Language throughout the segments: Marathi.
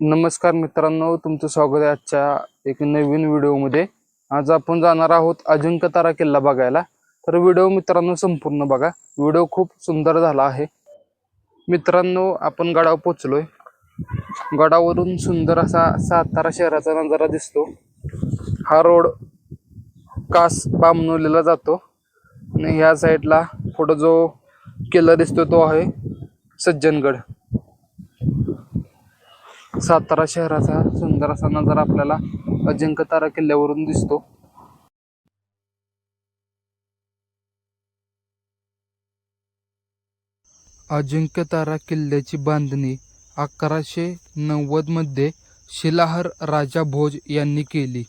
नमस्कार मित्रांनो तुमचं स्वागत आहे आजच्या एक नवीन व्हिडिओमध्ये. आज आपण जाणार आहोत अजिंक्य तारा किल्ला बघायला. तर व्हिडिओ मित्रांनो संपूर्ण बघा. व्हिडिओ खूप सुंदर झाला आहे. मित्रांनो आपण गडावर पोचलोय गडावरून सुंदर असा सातारा शहराचा नजारा दिसतो. हा रोड कास बामनवलेला जातो. आणि ह्या साईडला पुढं जो किल्ला दिसतो तो आहे सज्जनगड. सातारा शहराचा सुंदर असा नजारा आपल्याला अजिंक्य तारा किल्ल्यावरून दिसतो. अजिंक्य तारा किल्ल्याची बांधणी अकराशे नव्वदमध्ये शिलाहर राजा भोज यांनी केली.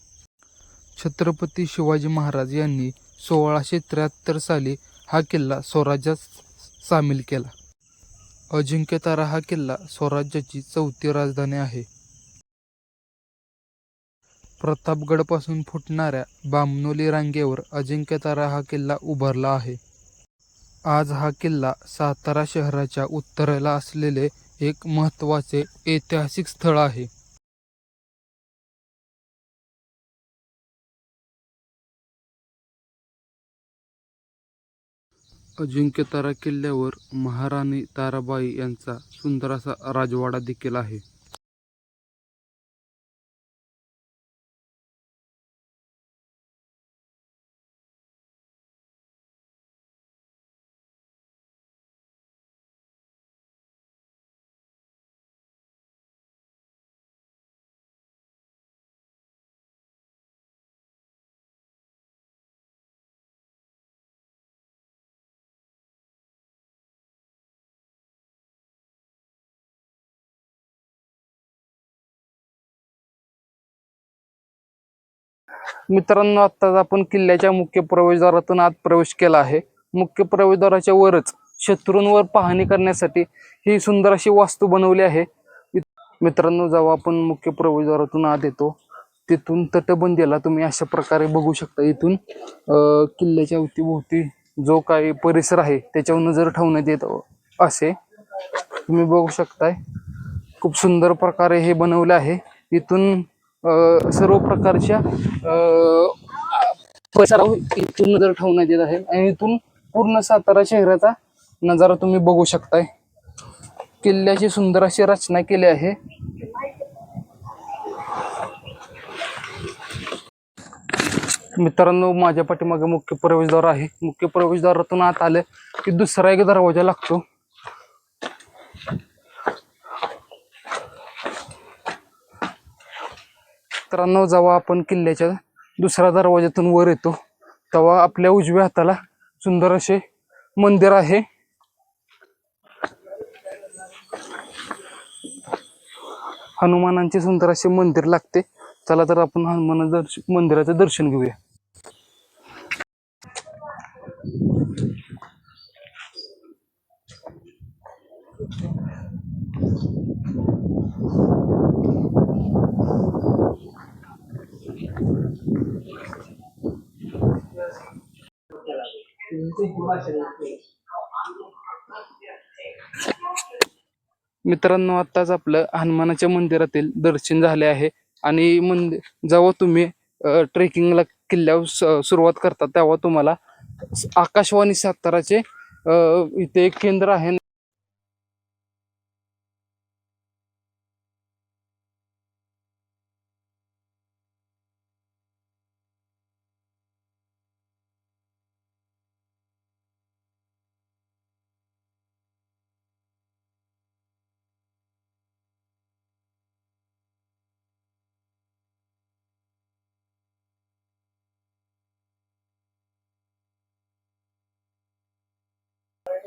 छत्रपती शिवाजी महाराज यांनी सोळाशे त्र्याहत्तर साली हा किल्ला स्वराज्यात सामील केला. अजिंक्यतारा हा किल्ला स्वराज्याची चौथी राजधानी आहे. प्रतापगडपासून फुटणाऱ्या बामनोली रांगेवर अजिंक्यतारा हा किल्ला उभारला आहे. आज हा किल्ला सातारा शहराच्या उत्तरेला असलेले एक महत्त्वाचे ऐतिहासिक स्थळ आहे. अजिंक्यतारा किल्ल्यावर महाराणी ताराबाई यांचा सुंदर असा राजवाडा देखील आहे. मित्रांनो आत्ताच आपण किल्ल्याच्या मुख्य प्रवेशद्वारातून आत प्रवेश केला आहे. मुख्य प्रवेशद्वाराच्या वरच शत्रूंवर पाहणी करण्यासाठी ही सुंदर अशी वास्तू बनवली आहे. मित्रांनो जेव्हा आपण मुख्य प्रवेशद्वारातून आत येतो तिथून तटबंदीला तुम्ही अशा प्रकारे बघू शकता. इथून किल्ल्याच्या अवतीभोवती जो काही परिसर आहे त्याच्यावर नजर ठेवण्यात येत असे. तुम्ही बघू शकताय खूप सुंदर प्रकारे हे बनवले आहे. इथून सर्व प्रकारच्या अ, परिसरावर इथून नजर ठेवण्यात येत आहे. आणि इथून पूर्ण सातारा शहराचा नजारा तुम्ही बघू शकताय. किल्ल्याची सुंदर अशी रचना केली आहे. मित्रांनो माझ्या पाठीमागे मुख्य प्रवेशद्वार आहे. मुख्य प्रवेशद्वारातून आत आले की दुसरा एक दरवाजा लागतो. मित्रांनो जेव्हा आपण किल्ल्याच्या दुसऱ्या दरवाज्यातून वर येतो तेव्हा आपल्या उजव्या हाताला सुंदर असे मंदिर आहे. हनुमानांचे सुंदर असे मंदिर लागते. चला तर आपण हनुमान दर्श मंदिराचं दर्शन घेऊया. मित्रांनो आत्ताच आपलं हनुमानाच्या मंदिरातील दर्शन झाले आहे. आणि मंदिर जेव्हा तुम्ही ट्रेकिंगला किल्ल्यावर सुरुवात करता तेव्हा तुम्हाला आकाशवाणी साताराचे अ, इथे एक केंद्र आहे.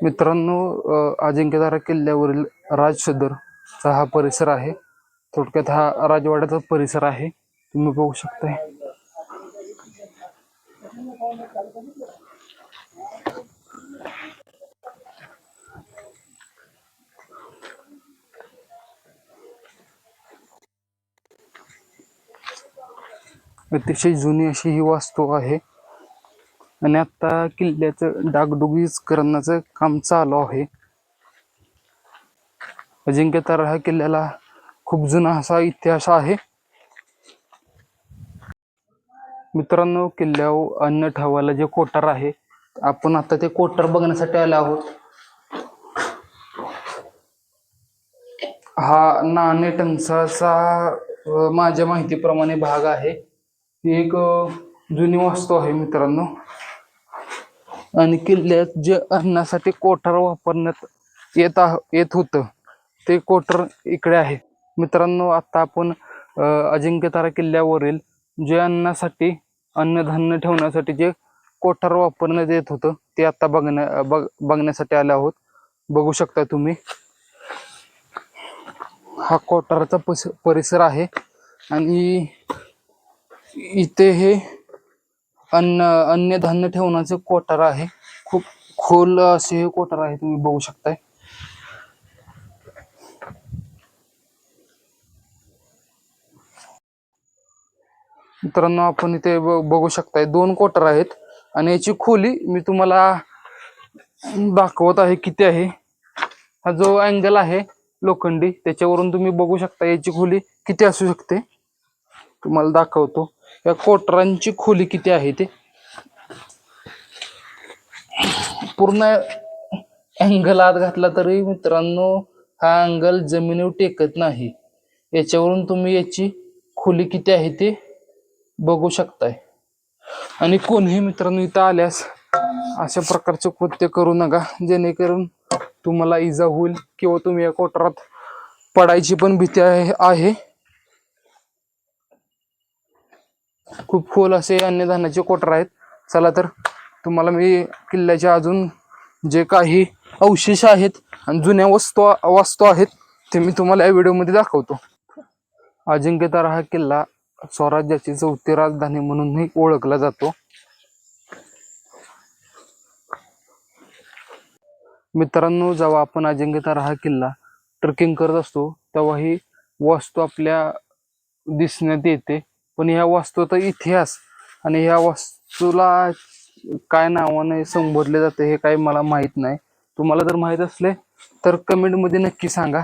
मित्रांनो अ, अजिंक्यतारा किल्ल्यावरील राजसदरचा हा परिसर आहे. थोडक्यात हा राजवाड्याचा परिसर आहे. तुम्ही बघू शकताय. अतिशय जुनी अशी ही वास्तू आहे. आणि आता किल्ल्याचं डागडुगीकरणाचं काम चालू आहे. अजिंक्यतारा ह्या किल्ल्याला खूप जुना असा इतिहास आहे. मित्रांनो किल्ल्यावर अन्न ठेवायला जे कोठार आहे आपण आता ते कोठार बघण्यासाठी आलो आहोत. हा नाणे टंचाचा माझ्या माहितीप्रमाणे भाग आहे. ही एक जुनी वास्तू आहे मित्रांनो. आणि किल्ल्यात जे अन्नासाठी कोठार वापरण्यात येत आह- येत होतं ते कोठार इकडे आहे. मित्रांनो आता आपण अजिंक्यतारा किल्ल्यावरील जे अन्नासाठी अन्नधान्य ठेवण्यासाठी जे कोठार वापरण्यात येत होतं ते आता बघण्या बघ बघण्यासाठी आले आहोत. बघू शकता तुम्ही. हा कोठाराचा पस परिसर आहे आणि इथे हे अन्न अन्नधान्य ठेवण्याचे कोठार आहे. खूप खोल असे हे कोठार आहे तुम्ही बघू शकताय. मित्रांनो आपण इथे ब- बघू शकताय दोन कोटर आहेत. आणि याची खोली मी तुम्हाला दाखवत आहे किती आहे. हा जो अँगल आहे लोखंडी त्याच्यावरून तुम्ही बघू शकता याची खोली किती असू शकते. तुम्हाला दाखवतो. या कोटरांची खोली किती आहे ते? पूर्ण अँगल आत घातला तरी मित्रांनो हा अँगल जमिनीवर टेकत नाही. याच्यावरून तुम्ही याची खोली किती आहे ते बघू शकताय. आणि कोणीही मित्रांनो इथं आल्यास अशा प्रकारचे कृत्य करू नका. जेणेकरून तुम्हाला इजा होईल किंवा तुम्ही या कोटरात पडायची पण भीती आहे आहे खूप खोल असे अन्नधान्याचे कोटर आहेत. चला तर तुम्हाला मी किल्ल्याच्या अजून जे काही अवशेष आहेत आणि जुन्या वस्तू वास्तू आहेत ते मी तुम्हाला या व्हिडिओमध्ये दाखवतो. अजिंक्यतारा हा किल्ला स्वराज्याची चौथी राजधानी म्हणूनही ओळखला जातो. मित्रांनो जेव्हा आपण अजिंक्यतारा हा किल्ला ट्रेकिंग करत असतो तेव्हा ही वास्तू आपल्या दिसण्यात येते. पण ह्या वास्तूचा इतिहास आणि ह्या वास्तूला काय नावाने संबोधले जाते हे काही मला माहीत नाही. तुम्हाला जर माहीत असले तर कमेंटमध्ये नक्की सांगा.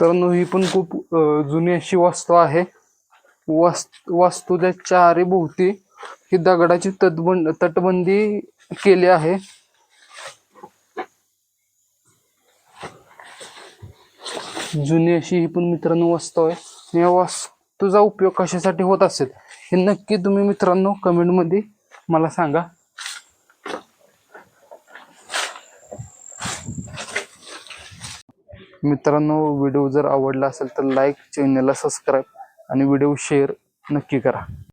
तर ही पण खूप जुनी अशी वास्तू आहे. वास्तू वास्तुच्या चारीभोवती ही दगडाची तटबंद तटबंदी केली आहे. जुनी अशी ही पण मित्रांनो वास्तू आहे. या वास्तूचा उपयोग कशासाठी होत असेल हे नक्की तुम्ही मित्रांनो कमेंटमध्ये मला सांगा. मित्रांनो व्हिडिओ जर आवडला असेल तर लाईक चॅनलला सबस्क्राईब आणि व्हिडिओ शेअर नक्की करा.